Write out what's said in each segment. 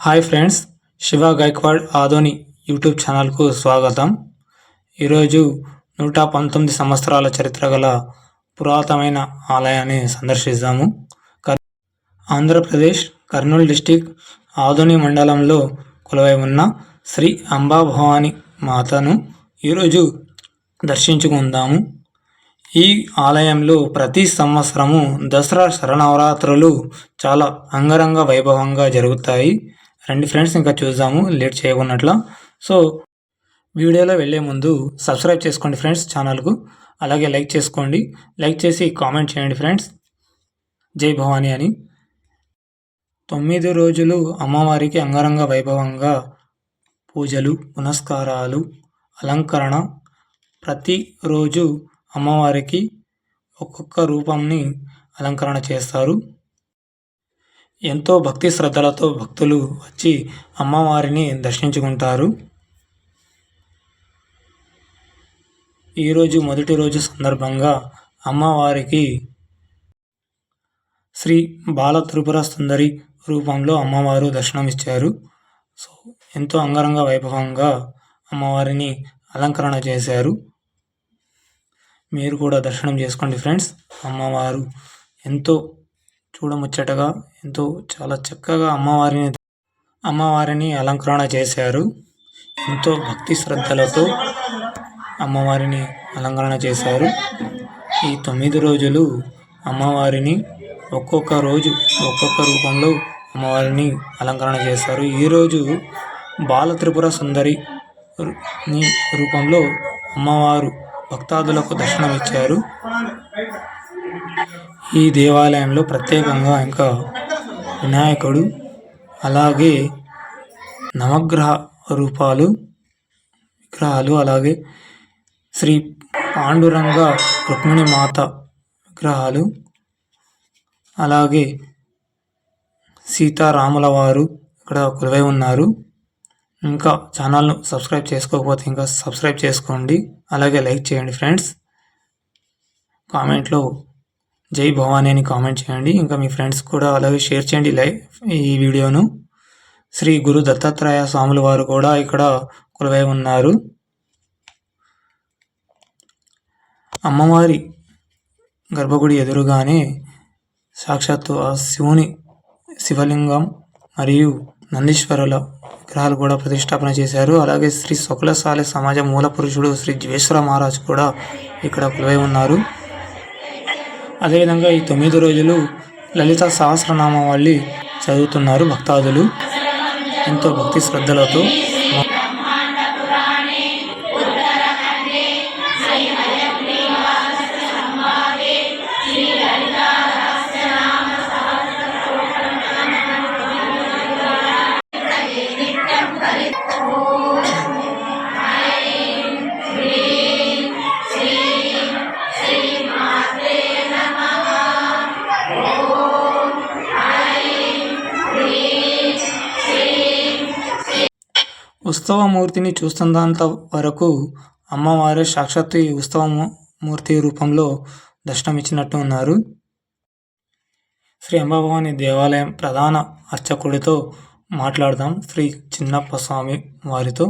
Hi friends Shiva Gaikwad Adoni YouTube ఛానల్కు స్వాగతం. ఈరోజు నూట పంతొమ్మిది సంవత్సరాల చరిత్ర గల పురాతనమైన ఆలయాన్ని సందర్శిద్దాము కర్- ఆంధ్రప్రదేశ్ కర్నూలు డిస్టిక్ ఆదోని మండలంలో కొలువై ఉన్న శ్రీ అంబాభవాని మాతను ఈరోజు దర్శించుకుందాము. ఈ ఆలయంలో ప్రతి సంవత్సరము దసరా శరణవరాత్రులు చాలా అంగరంగ వైభవంగా జరుగుతాయి. రండి ఫ్రెండ్స్ ఇంకా చూద్దాము లేట్ చేయకున్నట్ల సో వీడియోలో వెళ్ళే ముందు సబ్స్క్రైబ్ చేసుకోండి ఫ్రెండ్స్ ఛానల్కు. అలాగే లైక్ చేసుకోండి. లైక్ చేసి కామెంట్ చేయండి ఫ్రెండ్స్. జై భవానీ అని. తొమ్మిది రోజులు అమ్మవారికి అంగరంగ వైభవంగా పూజలు పునస్కారాలు అలంకరణ. ప్రతిరోజు అమ్మవారికి ఒక్కొక్క రూపంని అలంకరణ చేస్తారు. ఎంతో భక్తి శ్రద్ధలతో భక్తులు వచ్చి అమ్మవారిని దర్శించుకుంటారు. ఈరోజు మొదటి రోజు సందర్భంగా అమ్మవారికి శ్రీ బాల త్రిపుర సుందరి రూపంలో అమ్మవారు దర్శనమిచ్చారు. సో ఎంతో అంగరంగ వైభవంగా అమ్మవారిని అలంకరణ చేశారు. మీరు కూడా దర్శనం చేసుకోండి ఫ్రెండ్స్. అమ్మవారు ఎంతో చూడముచ్చటగా ఎంతో చాలా చక్కగా అమ్మవారిని అమ్మవారిని అలంకరణ చేశారు. ఎంతో భక్తి శ్రద్ధలతో అమ్మవారిని అలంకరణ చేశారు. ఈ తొమ్మిది రోజులు అమ్మవారిని ఒక్కొక్క రోజు ఒక్కొక్క రూపంలో అమ్మవారిని అలంకరణ చేశారు. ఈరోజు బాల త్రిపుర సుందరి రూపంలో అమ్మవారు భక్తాదులకు దర్శనమిచ్చారు ఈ దేవాలయంలో ప్రత్యేకంగా ఇంకా వినాయకుడు అలాగే నవగ్రహ రూపాలు విగ్రహాలు అలాగే శ్రీ పాండురంగ రుక్మిణి మాత విగ్రహాలు అలాగే సీతారాముల వారు ఇక్కడ కొలువై ఉన్నారు. ఇంకా ఛానల్ను సబ్స్క్రైబ్ చేసుకోకపోతే ఇంకా సబ్స్క్రైబ్ చేసుకోండి. అలాగే లైక్ చేయండి ఫ్రెండ్స్. కామెంట్లో జై భవానీ అని కామెంట్ చేయండి. ఇంకా మీ ఫ్రెండ్స్ కూడా అలాగే షేర్ చేయండి లైవ్ ఈ వీడియోను. శ్రీ గురు దత్తాత్రేయ స్వాముల వారు కూడా ఇక్కడ కొలువై ఉన్నారు. అమ్మవారి గర్భగుడి ఎదురుగానే సాక్షాత్తు ఆ శివుని శివలింగం మరియు నందీశ్వరుల విగ్రహాలు కూడా ప్రతిష్టాపన చేశారు. అలాగే శ్రీ శుక్లశాలి సమాజ మూల పురుషుడు శ్రీ జీవేశ్వర మహారాజ్ కూడా ఇక్కడ కొలువై ఉన్నారు. అదేవిధంగా ఈ తొమ్మిది రోజులు లలిత సహస్రనామావళి చదువుతున్నారు భక్తాదులు. ఎంతో భక్తి శ్రద్ధలతో ఉత్సవమూర్తిని చూస్తున్నంత వరకు అమ్మవారు సాక్షాత్తు ఈ ఉత్సవ మూర్తి రూపంలో దర్శనమిచ్చినట్టు ఉన్నారు. శ్రీ అంబాభవాని దేవాలయం ప్రధాన అర్చకుడితో మాట్లాడదాం. శ్రీ చిన్నప్ప స్వామి వారితో.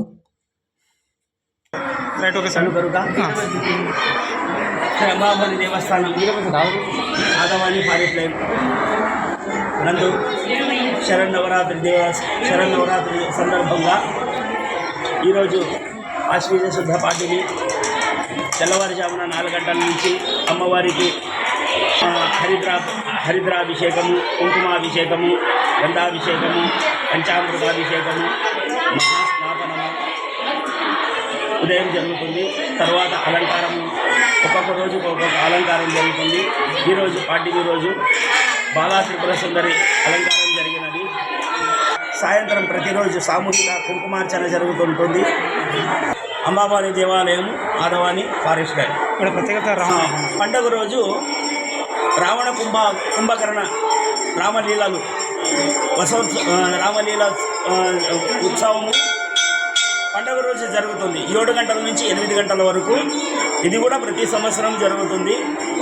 రైట్ ఓకే సార్ కనుక శ్రీ అంబాబలి దేవస్థానం ఆదవాణి ఫారెస్ట్ లైన్ నందు శరన్నవరాత్రి దేవ శరన్నవరాత్రి సందర్భంగా ఈరోజు ఆశ్వీజ శుద్ధ పాటిని తెల్లవారుజామున నాలుగు గంటల నుంచి అమ్మవారికి హరిద్రా హరిద్రాభిషేకము కుంకుమాభిషేకము గంధాభిషేకము పంచామృతాభిషేకము మహాస్నాపనము ఉదయం జరుగుతుంది. తర్వాత అలంకారము ఒక్కొక్క రోజు ఒక్కొక్క అలంకారం జరుగుతుంది. ఈరోజు పాటికి రోజు బాలా త్రిపుర సుందరి అలంకారం సాయంత్రం ప్రతిరోజు సామూహిక కుంకుమార్చన జరుగుతుంటుంది. అంబాబాని దేవాలయం ఆదవాని ఫారెస్ట్ గార్డ్ ఇక్కడ ప్రత్యేకత పండగ రోజు రావణ కుంభ కుంభకర్ణ రామలీలలు వసోత్స ఆ, రామలీల ఉత్సవము పండగ రోజు జరుగుతుంది. ఏడు గంటల నుంచి ఎనిమిది గంటల వరకు ఇది కూడా ప్రతి సంవత్సరం జరుగుతుంది.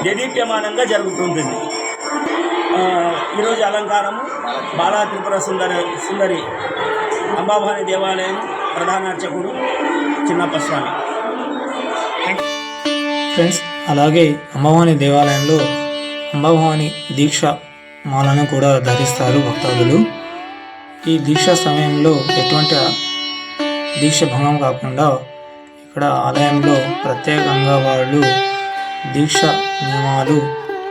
దేదీప్యమానంగా జరుగుతుంది ఈరోజు అలంకారము బాలా త్రిపుర సుందర సుందరి అంబాభాని దేవాలయం ప్రధాన అర్చకుడు చిన్నప్ప స్వామి. ఫ్రెండ్స్ అలాగే అంబవాని దేవాలయంలో అంబభవాని దీక్ష మాలను కూడా ధరిస్తారు భక్తాదులు. ఈ దీక్ష సమయంలో ఎటువంటి దీక్ష భంగం కాకుండా ఇక్కడ ఆలయంలో ప్రత్యేకంగా వాళ్ళు దీక్ష నియమాలు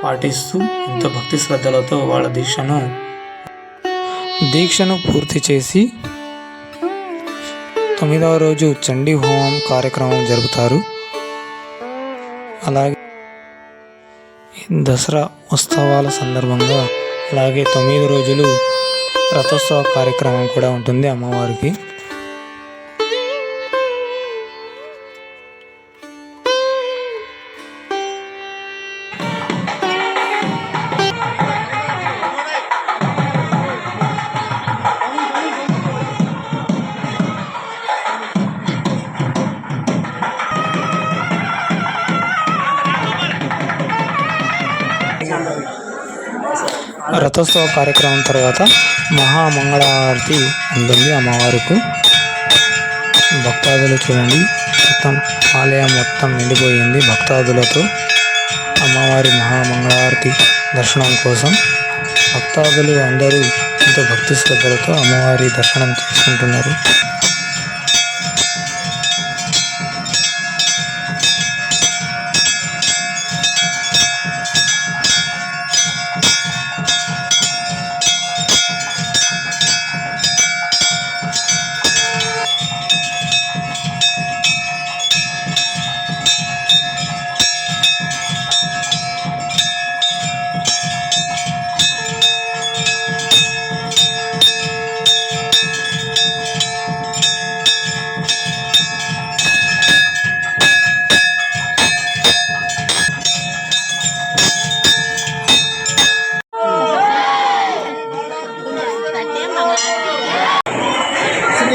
పాటిస్తూ ఎంతో భక్తి శ్రద్ధలతో వాళ్ళ దీక్షను దీక్షను పూర్తి చేసి తొమ్మిదవ రోజు చండీ హోమం కార్యక్రమం జరుపుతారు. అలాగే దసరా ఉత్సవాల సందర్భంగా అలాగే తొమ్మిది రోజులు రథోత్సవ కార్యక్రమం కూడా ఉంటుంది అమ్మవారికి. రథోత్సవ కార్యక్రమం తర్వాత మహామంగళారతి ఉంటుంది అమ్మవారికి భక్తాదులు చూడండి. మొత్తం ఆలయం మొత్తం నిండిపోయింది. భక్తాదులతో అమ్మవారి మహామంగళారతి దర్శనం కోసం భక్తాదులు అందరూ ఎంతో భక్తి శ్రద్ధలతో అమ్మవారి దర్శనం చేసుకుంటున్నారు.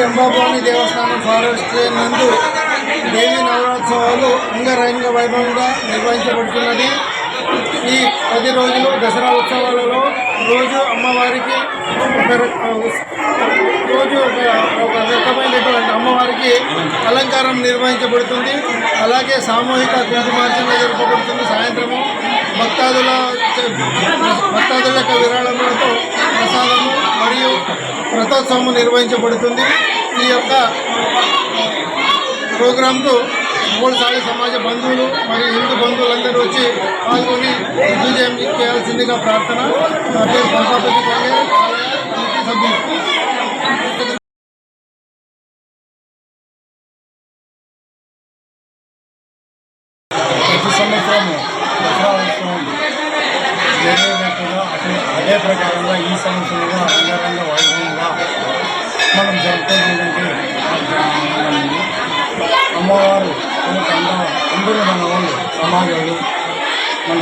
శ్రీ దేవస్థానం ఫారెస్ట్ నందు దేవి నవరాత్సవాలు అంగరంగ వైభవంగా నిర్వహించబడుతున్నది. ఈ పది రోజులు దసరా ఉత్సవాలలో రోజు అమ్మవారికి రోజు ఒక ఒక రకమైనటువంటి అమ్మవారికి అలంకారం నిర్వహించబడుతుంది. అలాగే సామూహిక కుంకుమార్చన జరపబడుతుంది సాయంత్రము భక్తాదుల భక్తాదుల యొక్క విరాళములతో ప్రసాదము మరియు రథోత్సవం నిర్వహించబడుతుంది. ఈ యొక్క ప్రోగ్రాంకు మూడుసారి సమాజ బంధువులు మరియు హిందూ బంధువులందరూ వచ్చి పాల్గొని విజయం చేయాల్సిందిగా ప్రార్థన. నా సభ్యులు. ప్రతి సంవత్సరము అదే ప్రకారంగా ఈ సంవత్సరంలో అంగరంగ వైభవంగా మనం జరుపుకుంటున్నటువంటి అమ్మవారు మనకు అందరూ అందరూ మన వాళ్ళు సమాజాలు మన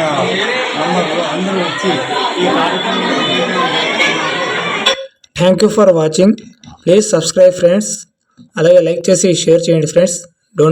నంబర్లు అందరూ వచ్చి ఈ కార్యక్రమం thank you for watching please subscribe friends అలాగే లైక్ చేసి షేర్ చేయండి ఫ్రెండ్స్